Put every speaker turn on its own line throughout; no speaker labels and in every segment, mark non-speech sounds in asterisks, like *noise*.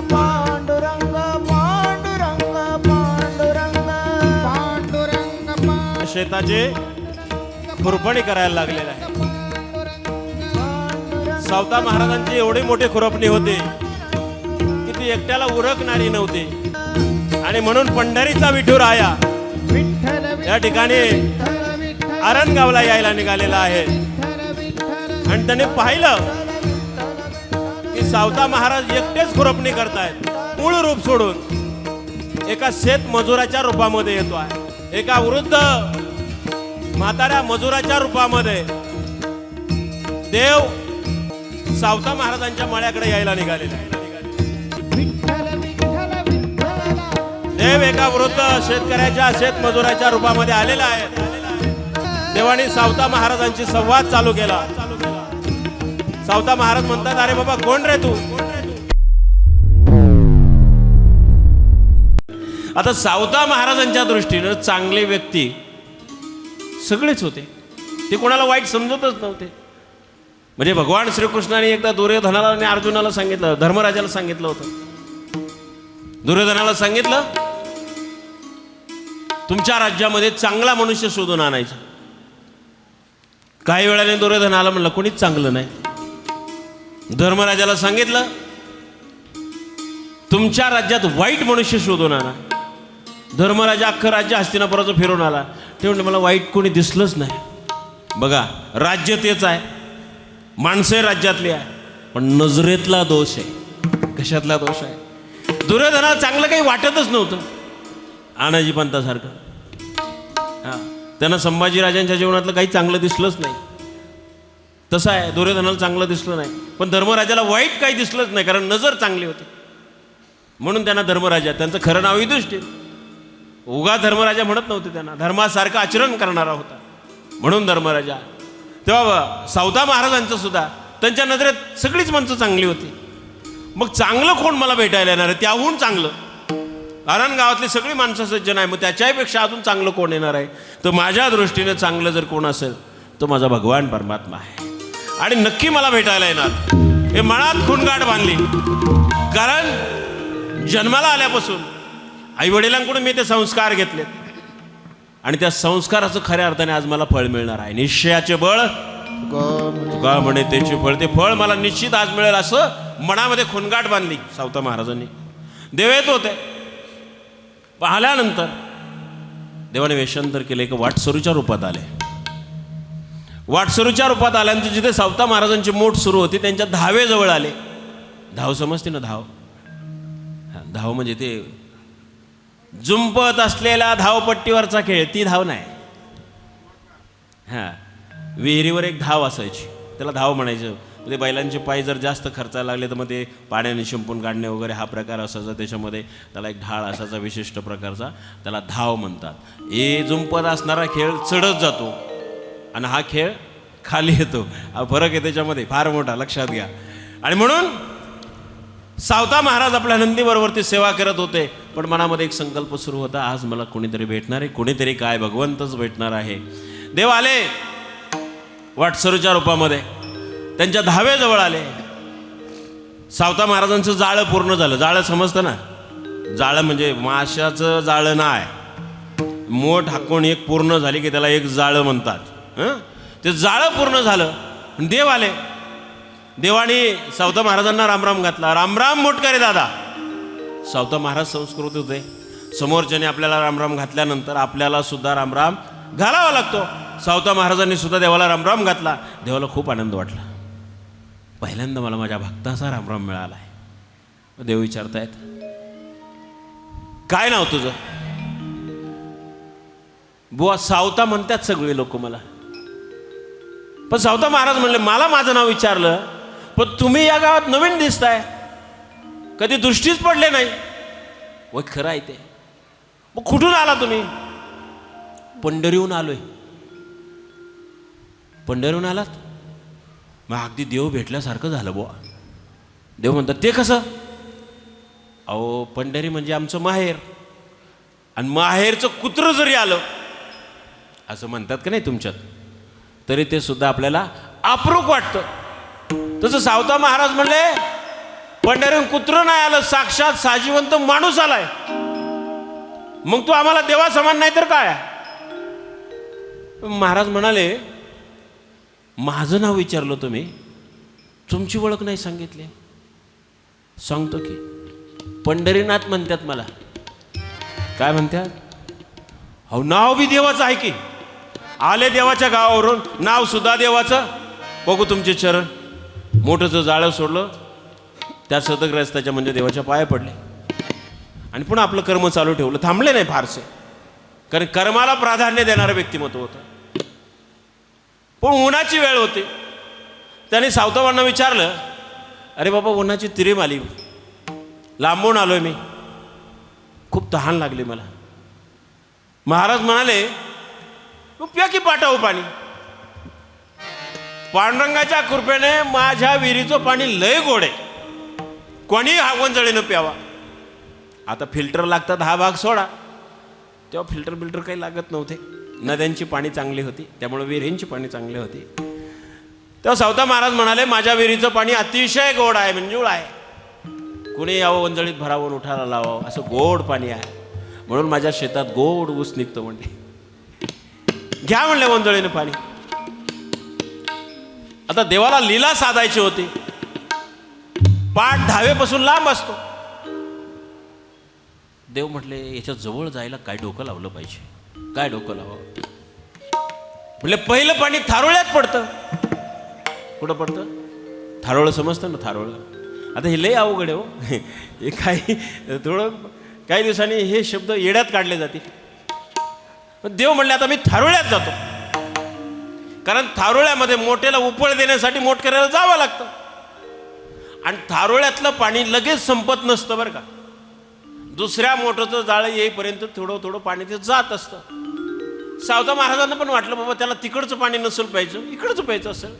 पांडुरंग पांडुरंग पांडुरंग.
पांडुरंग
शेताचे खुरपणी करायला लागलेलं आहे. सावता महाराजांची एवढी मोठी खुरपणी होती की ती एकट्याला उरकणारी नव्हती. आणि म्हणून पंढरीचा विठूर आया. या ठिकाणी आरणगावला यायला निघालेला आहे. आणि त्याने पाहिलं सावता महाराज एकटेच खुरपणी करतायत. मूळ रूप सोडून एका शेत मजुराच्या रूपामध्ये येतो आहे. एका वृद्ध म्हाताऱ्या मजुराच्या रूपामध्ये देव सावता महाराजांच्या मळ्याकडे यायला निघालेला आहे. देव एका वृद्ध शेतकऱ्याच्या शेत मजुराच्या रूपामध्ये आलेला आहे. देवाने सावता महाराजांची संवाद चालू केला. सावता महाराज म्हणतात अरे बाबा कोण रे तू? आता सावता महाराजांच्या दृष्टीनं चांगले व्यक्ती सगळेच होते. ते कोणाला वाईट समजतच नव्हते. म्हणजे भगवान श्रीकृष्णाने एकदा दुर्योधनाला आणि अर्जुनाला सांगितलं धर्मराजाला सांगितलं होतं. दुर्योधनाला सांगितलं तुमच्या राज्यामध्ये चांगला मनुष्य शोधून आणायचा. काही वेळाने दुर्योधनाला म्हणलं कोणीच चांगलं नाही. धर्मराजाला सांगितलं तुमच्या राज्यात वाईट मनुष्य शोधून आणा. धर्मराजा अख्खं राज्य हस्तिनापुराचं फिरून आला. ते म्हणजे मला वाईट कोणी दिसलंच नाही. बघा राज्य तेच आहे. माणसे राज्यातली आहे. पण नजरेतला दोष आहे. कशातला दोष आहे? दुर्योधनाला चांगलं काही वाटतच नव्हतं. आणाजी पंतासारखं हां त्यांना संभाजीराजांच्या जीवनातलं काही चांगलं दिसलंच नाही. तसं आहे दुर्योधनाला चांगलं दिसलं नाही. पण धर्मराजाला वाईट काही दिसलंच नाही कारण नजर चांगली होती. म्हणून त्यांना धर्मराजा त्यांचं खरं नाव युधिष्ठिर. उगा धर्मराजा म्हणत नव्हते त्यांना धर्मासारखं आचरण करणारा होता. म्हणून धर्मराजा तेव्हा सावता महाराजांचं सुद्धा त्यांच्या नजरेत सगळीच माणसं चांगली होती. मग चांगलं कोण मला भेटायला येणार आहे? त्याहून चांगलं. कारण गावातली सगळी माणसं सज्जन आहे मग त्याच्यापेक्षा अजून चांगलं कोण येणार आहे? तर माझ्या दृष्टीने चांगलं जर कोण असेल तो माझा भगवान परमात्मा आहे. आणि नक्की मला भेटायला येणार. हे मनात खुणगाठ बांधली. कारण जन्माला आल्यापासून आई वडिलांकडून मी ते संस्कार घेतले. आणि त्या संस्काराचं खऱ्या अर्थाने आज मला फळ मिळणार आहे. निश्चयाचे बळ का म्हणे त्याचे फळ ते फळ मला निश्चित आज मिळेल असं मनामध्ये खुणगाठ बांधली सावता महाराजांनी. देव येत होते. पाहिल्यानंतर देवाने वेषांतर केले एक वाटसरूच्या रूपात आले. वाटसरूच्या रूपात आल्यानंतर जिथे सावता महाराजांची मोठ सुरू होती त्यांच्या धावेजवळ आले. धाव समजते ना धाव? धाव म्हणजे ते जुंपत असलेला धावपट्टीवरचा खेळ ती धाव नाही. हां विहिरीवर एक धाव असायची. त्याला धाव म्हणायचं. ते बैलांचे पाय जर जास्त खर्चायला लागले तर मग ते पाण्याने शिंपून काढणे वगैरे हा प्रकार असायचा. त्याच्यामध्ये त्याला एक ढाळ असायचा विशिष्ट प्रकारचा. त्याला धाव म्हणतात. ए जुंपत असणारा खेळ चढत जातो. आणि हा खेळ खाली येतो. हा फरक आहे त्याच्यामध्ये फार मोठा लक्षात घ्या. आणि म्हणून सावता महाराज आपल्या नंदीबरोबरती सेवा करत होते पण मनामध्ये एक संकल्प सुरू होता आज मला कोणीतरी भेटणार आहे कोणीतरी काय भगवंतच भेटणार आहे. देव आले वाटसरूच्या रूपामध्ये. त्यांच्या धावेजवळ आले. सावता महाराजांचं जाळं पूर्ण झालं. जाळं समजतं ना? जाळं म्हणजे माशाचं जाळं नाही. मोठ हाकून एक पूर्ण झाली की त्याला एक जाळं म्हणतात. हं? ते जाळं पूर्ण झालं. देव आले. देवाने सावता महाराजांना रामराम घातला. रामराम मोटकरे दादा. सावता महाराज संस्कृत होते. समोरच्याने आपल्याला रामराम घातल्यानंतर आपल्याला सुद्धा रामराम घालावा लागतो. सावता महाराजांनी सुद्धा देवाला रामराम घातला. देवाला खूप आनंद वाटला. पहिल्यांदा मला माझ्या भक्ताचा रामराम मिळाला आहे देव विचारतायत काय नाव तुझं? बुवा सावता म्हणतात सगळे लोक मला. पण सावता महाराज म्हणले मला माझं नाव विचारलं पण तुम्ही या गावात नवीन दिसताय. कधी दृष्टीच पडले नाही. वय खरं आहे ते. मग कुठून आला तुम्ही? पंढरीहून आलोय. पंढरीहून आलात? मग अगदी देव भेटल्यासारखं झालं बुवा. देव म्हणतात ते कसं? अहो पंढरी म्हणजे आमचं माहेर. आणि माहेरचं कुत्रं जरी आलं असं म्हणतात का नाही तुमच्यात? तरी ते सुद्धा आपल्याला अप्रूप वाटतं. तसं सावता महाराज म्हणले पंढरीहून कुत्र नाही आलं साक्षात साजीवंत माणूस आलाय. मग तू आम्हाला देवा समान नाही तर काय? महाराज म्हणाले माझं नाव विचारलं तुम्ही. तुमची ओळख नाही सांगितली. सांगतो की पंढरीनाथ म्हणतात मला. काय म्हणतात? अहो नाव बी देवाचं आहे की. आले देवाच्या गावावरून. नाव सुद्धा देवाचं. बघू तुमचे चरण. मोठंचं जाळं सोडलं त्या सतग्रस्ताच्या म्हणजे देवाच्या पाया पडले. आणि पुन्हा आपलं कर्म चालू ठेवलं. थांबले नाही फारसे. कारण कर्माला प्राधान्य देणारं व्यक्तिमत्व होतं. पण उन्हाची वेळ होती. त्याने सावतावांना विचारलं अरे बाबा उन्हाची तिरीम आली. लांबून आलोय मी. खूप तहान लागली मला. महाराज म्हणाले तू प्या की पाठाव पाणी. पांडुरंगाच्या कृपेने माझ्या विहिरीचं पाणी लय गोड आहे. कोणी हावंजळीनं प्यावा. आता फिल्टर लागतात हा भाग सोडा. तेव्हा फिल्टर बिल्टर काही लागत नव्हते. नद्यांची पाणी चांगली होती त्यामुळे विहिरींची पाणी चांगली होती. तेव्हा सावता महाराज म्हणाले माझ्या विहिरीचं पाणी अतिशय गोड आहे मंजूळ आहे. कुणी यावं वंजळीत भरावून उठायला लावावं असं गोड पाणी आहे. म्हणून माझ्या शेतात गोड ऊस निघतो म्हणते घ्या म्हणले वंजळीनं पाणी. आता देवाला लीला साधायची होती. पाठ दहावेपासून लांब असतो. देव म्हटले याच्या जवळ जायला काय डोकं लावलं पाहिजे? काय डोकं लावावं? म्हटले पहिलं पाणी थारोळ्यात पडतं. कुठं पडतं? थारोळं समजतं ना थारोळं? आता हे लय अवघड आहे हो. हे काही थोडं काही दिवसांनी हे शब्द येड्यात काढले जातील. पण देव म्हणले आता मी थारोळ्यात जातो. कारण थारोळ्यामध्ये मोठ्याला उपळ देण्यासाठी मोठकऱ्याला जावं लागतं. आणि थारोळ्यातलं पाणी लगेच संपत नसतं बरं का. दुसऱ्या मोटरचं जाळं येईपर्यंत थोडं थोडं पाणी ते जात असतं. सावता महाराजांना पण वाटलं बाबा त्याला तिकडचं पाणी नसेल प्यायचं इकडचं प्यायचं असेल.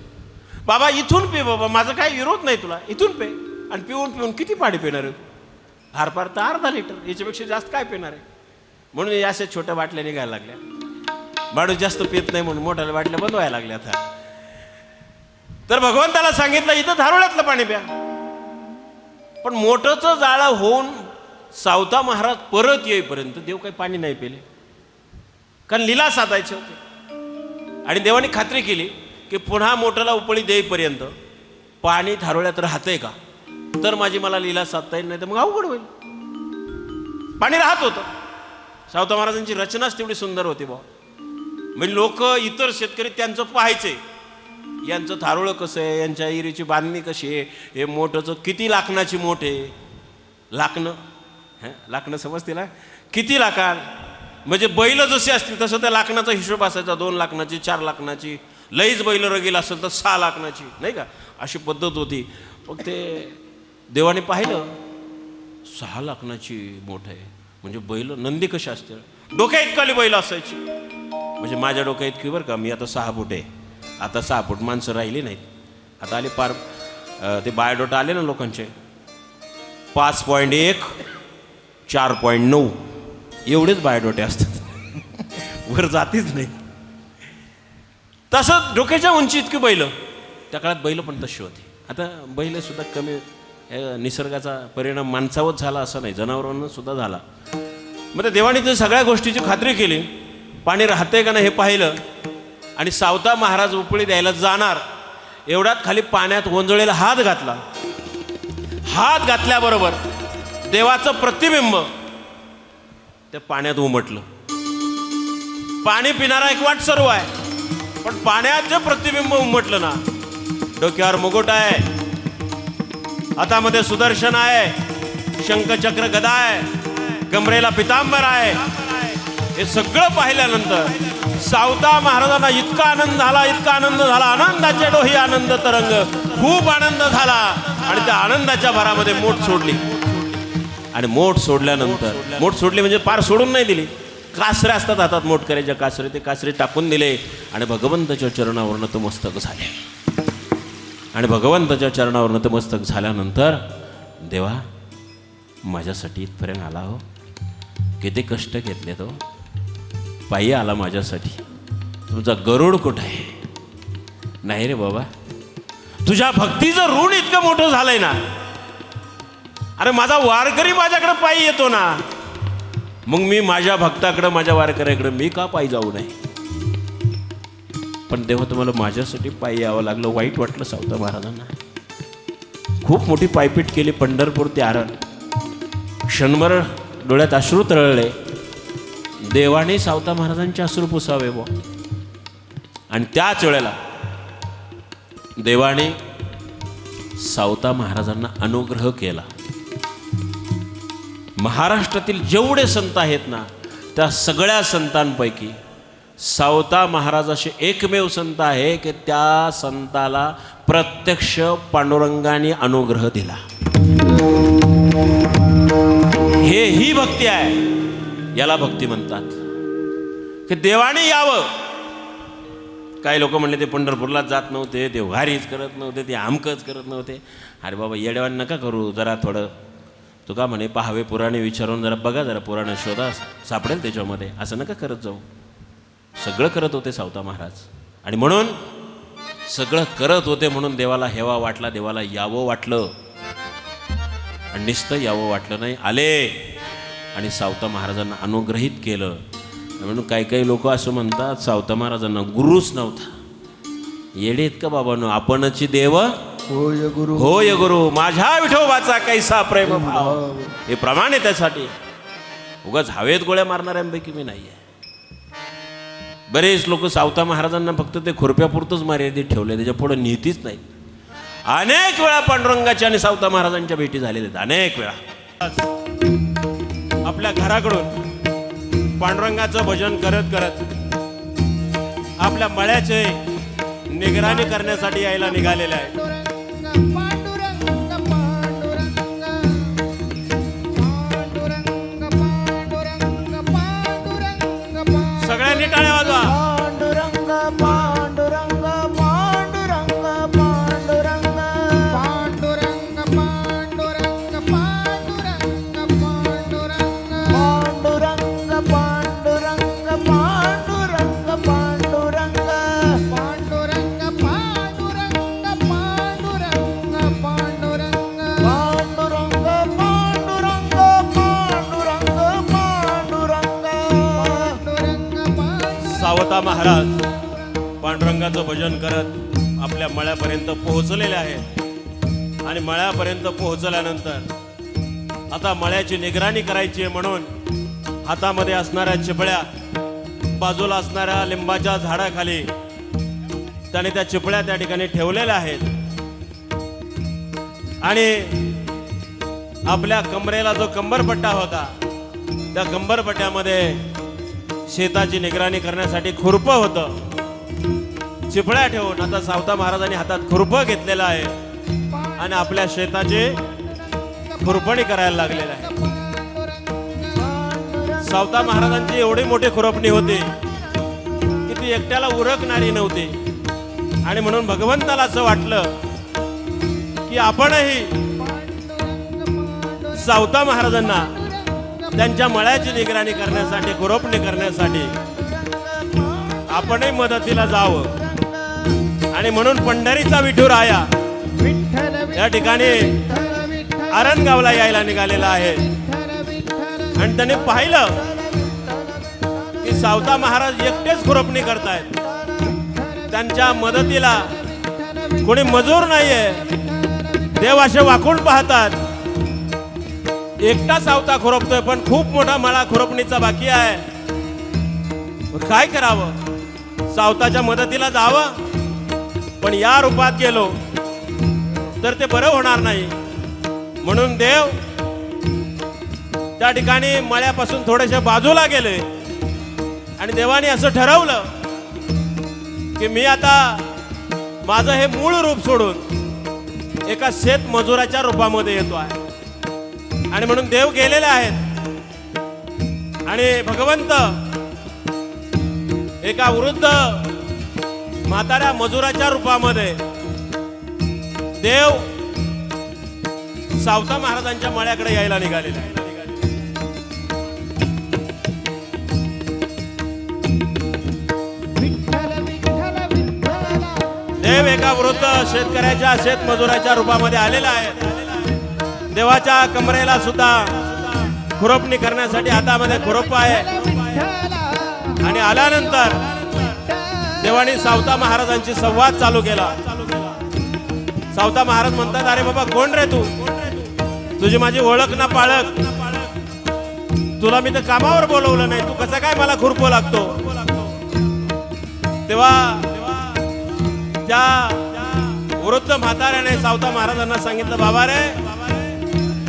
बाबा इथून पे बाबा माझा काही विरोध नाही तुला इथून पे. आणि पिऊन पिऊन किती पाणी पिणार आहे? फार फार तर अर्धा लिटर याच्यापेक्षा जास्त काय पिणार आहे? म्हणून या अशा छोट्या बाटल्या निघायला लागल्या. माणूस जास्त पित नाही म्हणून मोठ्या बाटल्या बंद व्हायला लागल्या आता. तर भगवंताला सांगितलं इथं धारुळ्यातलं पाणी प्या. पण मोठंचं जाळं होऊन सावता महाराज परत येईपर्यंत देव काही पाणी नाही पेले. कारण लिला साधायचे होते. आणि देवाने खात्री केली की पुन्हा मोठ्याला उपळी देईपर्यंत पाणी थारोळ्यात राहतंय का? तर माझी मला लिला साधता येईल नाही तर मग अवघड होईल. पाणी राहत होतं. सावता महाराजांची रचनाच तेवढी सुंदर होती बा म्हणजे लोक इतर शेतकरी त्यांचं पाहायचे. यांचं थारोळं कसं आहे? यांच्या इरीची बांधणी कशी आहे? हे मोठंचं किती लाकणाची मोठ आहे? लाकणं हां? लाकणं समजतील किती लाकाल म्हणजे बैल जसे असतील तसं त्या लाकणाचा हिशोब असायचा. दोन लाखणाची चार लाखणाची लईच बैल रगेल असेल तर सहा लाखणाची नाही का? अशी पद्धत होती. मग ते देवाने पाहिलं सहा लाखणाची मोठ आहे. म्हणजे बैल नंदी कशी असतील? डोक्या इतकाली बैल असायची. म्हणजे माझ्या डोक्या इतकी बरं का मी आता सहा फूट आहे. आता सहा फूट माणसं राहिली नाहीत. आता आले पार ते बायोडोटा आले ना लोकांचे. पाच पॉईंट एक चार पॉईंट नऊ. एवढेच बायोडोटे असतात. *laughs* वर जातीच नाही. तसंच डोक्याच्या उंची इतकी बैलं. त्या काळात बैल पण तशी होती. आता बैल सुद्धा कमी निसर्गाचा परिणाम माणसावर झाला असं नाही जनावरांना सुद्धा झाला. मग त्या देवाने तर सगळ्या गोष्टीची खात्री केली. पाणी राहते का नाही हे पाहिलं. आणि सावता महाराज उपळी द्यायला जाणार. एवढ्यात खाली पाण्यात गोंजळेला हात घातला. हात घातल्याबरोबर देवाचं प्रतिबिंब त्या पाण्यात उमटलं. पाणी पिणारा एक वाट सर्व आहे. पण पाण्यात जे प्रतिबिंब उमटलं ना डोक्यावर मुगोट आहे. हातामध्ये सुदर्शन आहे. शंखचक्र गदा आहे. कमरेला पितांबर आहे. हे सगळं पाहिल्यानंतर सावता महाराजांना इतका आनंद झाला इतका आनंद झाला. आनंदाचे डोही आनंद तरंग. खूप आनंद झाला. आणि त्या आनंदाच्या भरामध्ये मोठ सोडली. आणि मोठ सोडल्यानंतर मोठ सोडली म्हणजे पार सोडून नाही दिली. कासरे असतात हातात मोठ करायच्या कासरे. ते कासरे टाकून दिले. आणि भगवंताच्या चरणावरून तो मस्तक झाले. आणि भगवंताच्या चरणावर नतमस्तक झाल्यानंतर देवा माझ्यासाठी इथपर्यंत आला हो. किती कष्ट घेतले तो. पायी आला माझ्यासाठी. तुमचा गरुड कुठं आहे? नाही रे बाबा. तुझ्या भक्तीचं ऋण इतकं मोठं झालंय ना. अरे माझा वारकरी माझ्याकडे पायी येतो ना. मग मी माझ्या भक्ताकडं माझ्या वारकऱ्याकडं मी का पायी जाऊ नये? पण तेव्हा तुम्हाला माझ्यासाठी पायी यावं लागलं वाईट वाटलं सावता महाराजांना. खूप मोठी पायपीट केली पंढरपूर ते आरण. क्षणभर डोळ्यात अश्रू तळले देवाने सावता महाराजांचे अश्रू पुसावे बुवा. आणि त्याच वेळेला देवाने सावता महाराजांना अनुग्रह केला. महाराष्ट्रातील जेवढे संत आहेत ना त्या सगळ्या संतांपैकी सावता महाराज असे एकमेव संत आहे की त्या संताला प्रत्यक्ष पांडुरंगाने अनुग्रह दिला. हे ही भक्ती आहे याला भक्ती म्हणतात. की देवाने यावं. काही लोक म्हणले ते पंढरपूरलाच जात नव्हते ते वारीच करत नव्हते ते आमकच करत नव्हते. अरे बाबा येड्यावान नका करू जरा थोडं. तुका म्हणे पहावे पुराणे विचारून जरा बघा जरा पुराण शोधा सापडेल त्याच्यामध्ये. असं नका करत जाऊ. सगळं करत होते सावता महाराज. आणि म्हणून सगळं करत होते म्हणून देवाला हेवा वाटला देवाला यावं वाटलं. आणि नुसतं यावं वाटलं नाही आले. आणि सावता महाराजांना अनुग्रहित केलं. म्हणून काही काही लोक असं म्हणतात सावता महाराजांना गुरुच नव्हता. येडेत का बाबांनो? आपणची देव
होय गुरु.
होय गुरु. माझ्या विठोबाचा कैसा प्रेम भाव. हे प्रमाण आहे त्यासाठी. उगाच हवेत गोळ्या मारणाऱ्यांपैकी मी नाही आहे बरेच लोक सावता महाराजांना फक्त ते खुरप्यापुरतंच मर्यादित ठेवले त्याच्या पुढे नीतीच नाही. अनेक वेळा पांडुरंगाच्या आणि सावता महाराजांच्या भेटी झालेल्या आहेत अनेक वेळा. आपल्या घराकडून पांडुरंगाचं भजन करत करत आपल्या मळ्याचे निगराणी करण्यासाठी यायला निघालेले आहे सावता महाराज. पांडुरंगाचं भजन करत आपल्या मळ्यापर्यंत पोहोचलेले आहेत आणि मळ्यापर्यंत पोहोचल्यानंतर आता मळ्याची निगराणी करायची आहे म्हणून हातामध्ये असणाऱ्या चिपळ्या बाजूला असणाऱ्या लिंबाच्या झाडाखाली त्याने त्या चिपळ्या त्या ठिकाणी ठेवलेल्या आहेत. आणि आपल्या कमरेला जो कंबरपट्टा होता त्या कंबरपट्ट्यामध्ये शेताची निगराणी करण्यासाठी खुरपं होतं. चिपळ्या ठेवून आता सावता महाराजांनी हातात खुरपं घेतलेलं आहे. आणि आपल्या शेताची खुरपणी करायला लागलेलं आहे. सावता महाराजांची एवढी मोठी खुरपणी होती की ती एकट्याला उरकणारी नव्हती. आणि म्हणून भगवंताला असं वाटलं की आपणही सावता महाराजांना त्यांच्या मळ्याची निगराणी करण्यासाठी गुरोपणी करण्यासाठी आपणही मदतीला जावं. आणि म्हणून पंढरीचा विठूर आया. या ठिकाणी आरणगावला यायला निघालेला आहे. आणि त्याने पाहिलं की सावता महाराज एकटेच खुरपणी करतायत. त्यांच्या मदतीला कोणी मजूर नाहीये. देव असे वाकून पाहतात. एकटा आवता खुरपतोय पण खूप मोठा मळा खुरपणीचा बाकी आहे. काय करावं? सावताच्या मदतीला जावं? पण या रूपात गेलो तर ते बरं होणार नाही. म्हणून देव त्या ठिकाणी मळ्यापासून थोडेसे बाजूला गेले. आणि देवाने असं ठरवलं की मी आता माझं हे मूळ रूप सोडून एका शेत मजुराच्या रूपामध्ये येतो आहे. आणि म्हणून देव गेलेले आहेत. आणि भगवंत एका वृद्ध म्हाताऱ्या मजुराच्या रूपामध्ये देव सावता महाराजांच्या मळ्याकडे यायला निघालेले आहे देव एका वृद्ध शेतकऱ्याच्या शेतमजुराच्या रूपामध्ये आलेला आहे. देवाच्या कमरेला सुद्धा खुरपणी करण्यासाठी हातामध्ये खुरप आहे. आणि आल्यानंतर देवाने सावता महाराजांची संवाद चालू केला. सावता महाराज म्हणतात अरे बाबा कोण रे तू? तुझी माझी ओळख ना पाळक तुला मी तर कामावर बोलवलं नाही. तू कसं काय मला खुरपो लागतो? तेव्हा त्या वृद्ध म्हाताऱ्याने सावता महाराजांना सांगितलं बाबा रे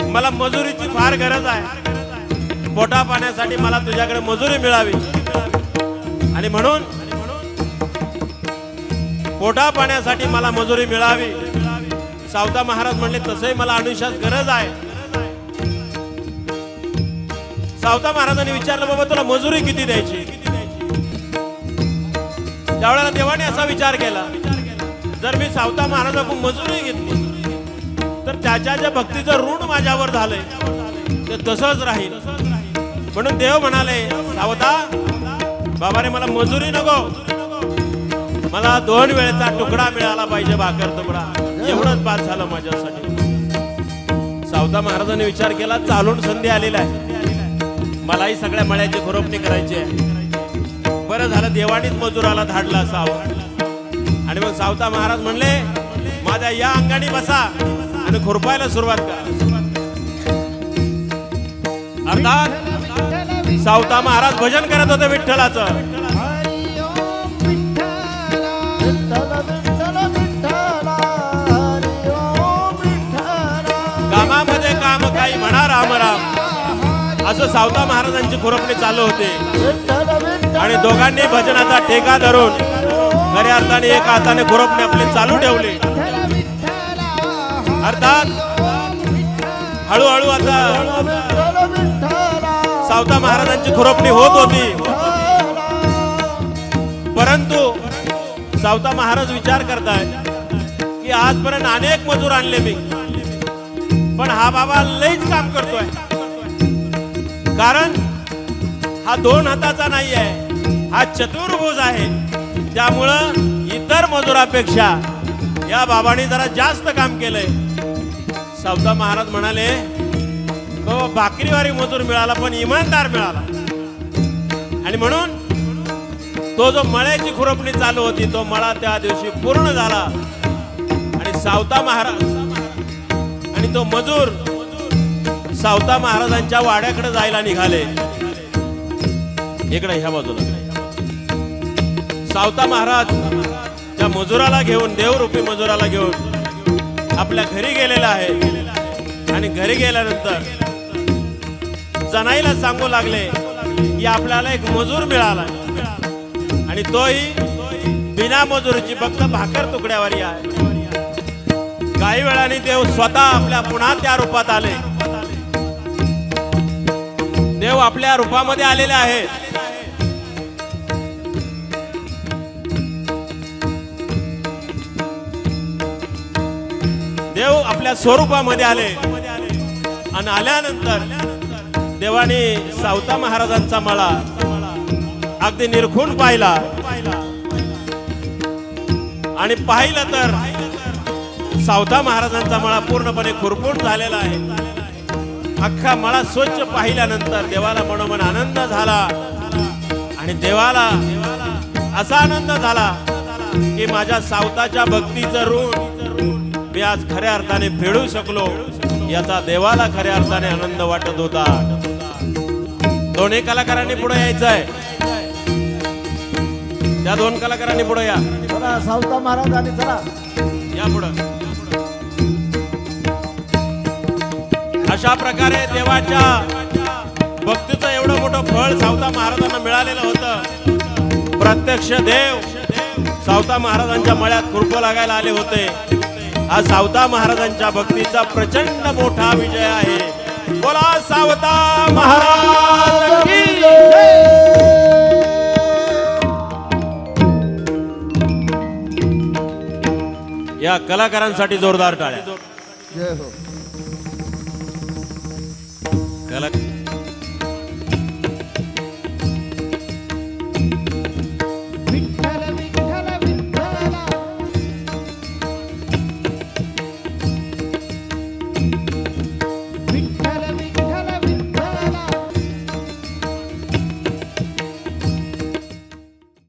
मला मजुरीची फार गरज आहे. पोटा पाण्यासाठी मला तुझ्याकडे मजुरी मिळावी. आणि म्हणून पोटा पाण्यासाठी मला मजुरी मिळावी. सावता महाराज म्हणले तसंही मला अनुशास गरज आहे. सावता महाराजांनी विचारलं बाबा तुला मजुरी किती द्यायची? त्यावेळेला देवाने असा विचार केला. जर मी सावता महाराजाकडून मजुरी घेतली तर त्याच्या ज्या भक्तीचं ऋण माझ्यावर झालंय ते तसंच राहील. म्हणून देव म्हणाले सावता बाबा रे मला मजुरी नको. मला दोन वेळेचा तुकडा मिळाला पाहिजे भाकर तुकडा. एवढंच बाद झालं माझ्यासाठी. सावता महाराजांनी विचार केला चालून संधी आलेला आहे मलाही सगळ्या मळ्याची खुरपणी करायची आहे. बरं झालं देवानीच मजुराला धाडला असावं. आणि मग सावता महाराज म्हणले माझ्या या अंगाने बसा. आणि खुरपायला सुरुवात करा. अर्थात सावता महाराज भजन करत होते विठ्ठलाचं. कामामध्ये काम काही म्हणा राम राम. असं सावता महाराजांची खुरपणी चालू होते. आणि दोघांनी भजनाचा ठेका धरून खऱ्या अर्थाने एका हाताने खुरपणी आपली चालू ठेवली. अर्थात हळूहळू आता सावता महाराजांची खुरपणी होत होती. परंतु सावता महाराज विचार करताय की आजपर्यंत अनेक मजूर आणले मी. पण हा बाबा लईच काम करतोय. कारण हा दोन हाताचा नाही आहे हा चतुर्भुज आहे. त्यामुळं इतर मजुरापेक्षा या बाबाने जरा जास्त काम केलंय. सावता महाराज म्हणाले तो भाकरीवारी मजूर मिळाला पण इमानदार मिळाला. आणि म्हणून तो जो मळ्याची खुरपणी चालू होती तो मळा त्या दिवशी पूर्ण झाला. आणि सावता महाराज आणि तो मजूर सावता महाराजांच्या वाड्याकडे जायला निघाले. इकडे ह्या बाजूला. सावता महाराज त्या मजुराला घेऊन देवरूपी मजुराला घेऊन आपल्या घरी गेलेला आहे. आणि घरी गेल्यानंतर जनाईला सांगू लागले की आपल्याला एक मजूर मिळाला. आणि तोही बिना मजुरीची फक्त भाकर तुकड्यावारी आहे. काही वेळाने देव स्वतः आपल्या पुन्हा त्या रूपात आले. देव आपल्या रूपामध्ये आलेले आहेत. देव आपल्या स्वरूपामध्ये आले. आणि आल्यानंतर देवाने सावता महाराजांचा मळा अगदी निरखून पाहिला. आणि पाहिलं तर सावता महाराजांचा मळा पूर्णपणे खुरपून झालेला आहे. अख्खा मळा स्वच्छ पाहिल्यानंतर देवाला मनोमन आनंद झाला. आणि देवाला असा आनंद झाला की माझ्या सावताच्या भक्तीचं ऋण मी आज खऱ्या अर्थाने फेडू शकलो याचा देवाला खऱ्या अर्थाने आनंद वाटत होता. दोन्ही कलाकारांनी पुढे यायचं आहे त्या दोन कलाकारांनी पुढे या.
चला सावता महाराजांनी चला.
या पुढं. अशा प्रकारे देवाच्या भक्तीचं एवढं मोठं फळ सावता महाराजांना मिळालेलं होतं. प्रत्यक्ष देव सावता महाराजांच्या मळ्यात खुरपं लागायला आले होते. हा सावता महाराजांच्या भक्तीचा प्रचंड मोठा विजय आहे. बोला सावता महाराज की या कलाकारांसाठी जोरदार टाळ्या.
जय हो.
कला